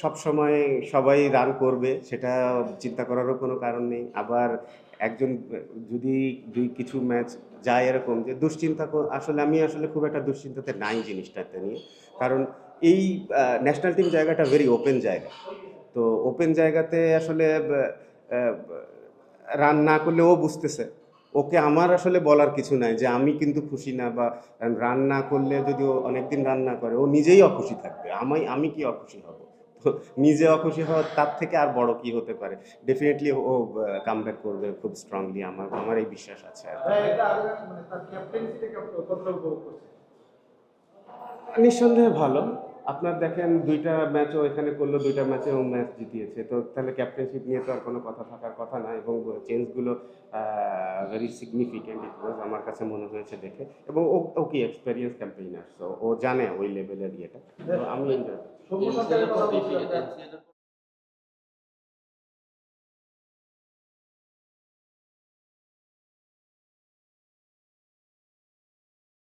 সব সময় সবাই রান করবে, সেটা চিন্তা করারও কোনো কারণ নেই। আবার একজন, যদি দুই কিছু ম্যাচ যায় এরকম যে দুশ্চিন্তা আসলে আমি আসলে খুব একটা দুশ্চিন্তাতে নাই জিনিসটাতে নিয়ে। কারণ এই ন্যাশনাল টিম জায়গাটা ভেরি ওপেন জায়গা। তো ওপেন জায়গাতে আসলে রান না করলে ও বুঝতেছে। ওকে আমার আসলে বলার কিছু নাই যে আমি কিন্তু খুশি না বা রান না করলে যদি ও অনেকদিন রান না করে, ও নিজেই অখুশি থাকবে। আমি আমি কি অখুশি হব? নিজে অখুশি হওয়ার তার থেকে আর বড় কি হতে পারে? ডেফিনেটলি ও কাম ব্যাক করবে খুব স্ট্রংলি আমার আমার এই বিশ্বাস আছে কি। মানে করছে নিঃসন্দেহে ভালো। আপনার দেখেন দুইটা ম্যাচও এখানে করল দুইটা ম্যাচে ও ম্যাচ জিতিয়েছে। তো তাহলে ক্যাপ্টেনশিপ নিয়ে তো আর কোনো কথা থাকার কথা না এবং চেঞ্জগুলো ভেরি সিগনিফিকেন্ট ইট ওয়াজ আমার কাছে মনে হয়েছে দেখে। এবং ও ও কি এক্সপেরিয়েন্স ক্যাম্পেইনার সো ও জানে ওই লেভেলের ইয়েটা। তো আমি এনজয় Bo można telefonować,